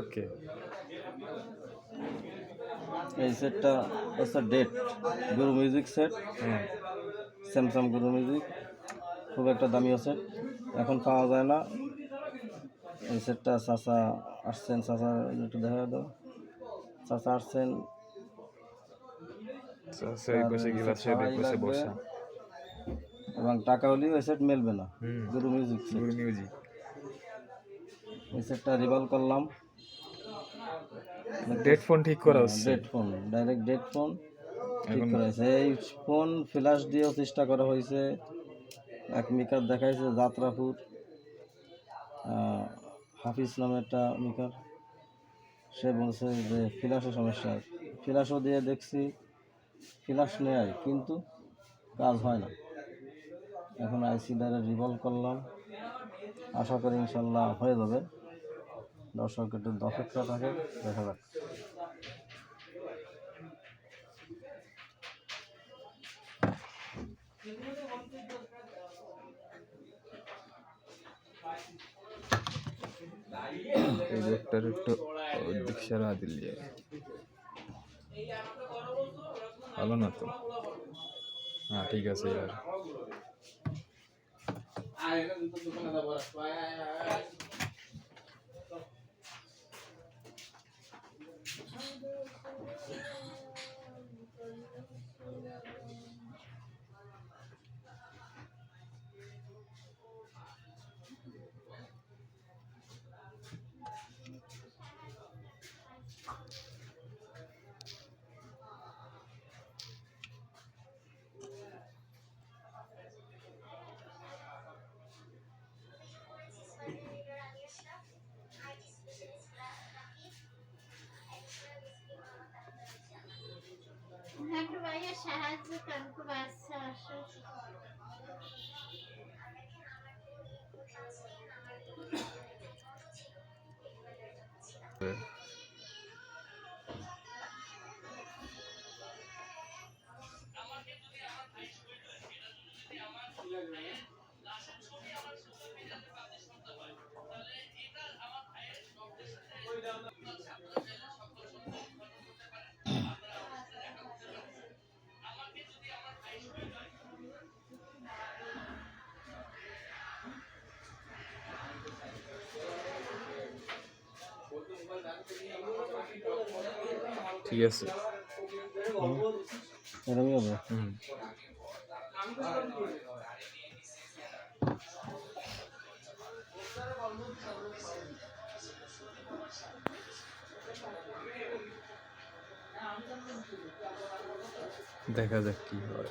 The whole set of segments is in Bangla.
ওকে এই সেটটা হচ্ছে ডেট গুরু মিউজিক সেট হ্যাঁ। স্যামসাং গুরু মিউজিক খুব একটা দামিও সেট এখন পাওয়া যায় না। এই সেটটা চাচা আসছেন চাচা একটু দেখা দাও। চাচা আসছেন সে ওই পাশে গিলাসে ওই পাশে বসা। এবং টাকা হলেও এই সেট মেলবে না। গুরু মিউজিক গুরু মিউজিক এই সেটটা রিভলভ করলাম। ডেড ফোন ঠিক করা হচ্ছে। Dead phone direct dead phone ঠিক করা হয়েছে। এই ফোন ফ্ল্যাশ দিয়েও চেষ্টা করা হয়েছে। এক মিকার দেখাইছে যাত্রাপুর। হাফিজ নামে একটা মিকার। সে বলছে যে ফ্ল্যাশের সমস্যা। ফ্ল্যাশও দিয়ে দেখছি। ফ্ল্যাশ নেয় কিন্তু কাজ হয় না। এখন আইসি দ্বারা রিভলভ করলাম। আশা করি ইনশাল্লাহ হয়ে যাবে। দর্শক একটু অপেক্ষা থাকে, দেখা যাক। একটু দিল্লি ভালো না তো? হ্যাঁ ঠিক আছে यार একটু ভাইয়া সাহায্য করেন খুব আচ্ছা আসা ঠিক আছে। এরকমই হবে হুম। দেখা যাক কি হয়।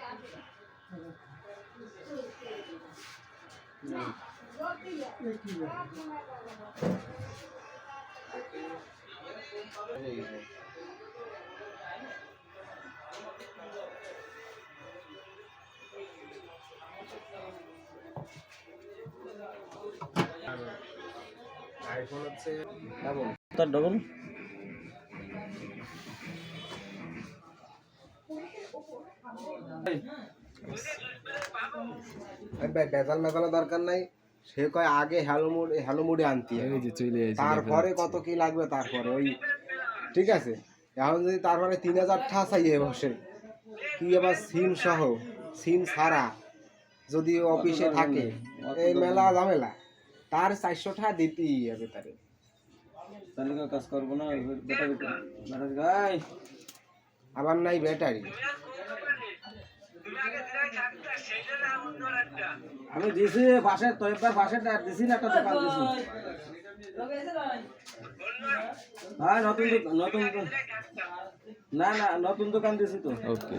আপনারা ভাষা দেন তার ডবল বেজাল মেজালের দরকার নাই। সে কয় আগে হ্যালো মুড হ্যালো মুডে আনতে। তারপরে কত কি লাগবে তারপরে ওই ঠিক আছে? এখন যদি তারপরে তিন হাজার ঠা চাইয়ে বসে কি আবার সিম সহ সিম ছাড়া যদি অফিসে থাকে এই মেলা ঝামেলা। তার চারশো টাকা দিতেই হবে তারে। তালিকা কাজ করব না আবার নাই ব্যাটারি। আমি দিছি পাশে তো একবার পাশে দিছি না একটা দোকান দিছি। হ্যাঁ নতুন নতুন না না, নতুন দোকান দিছি তো। ওকে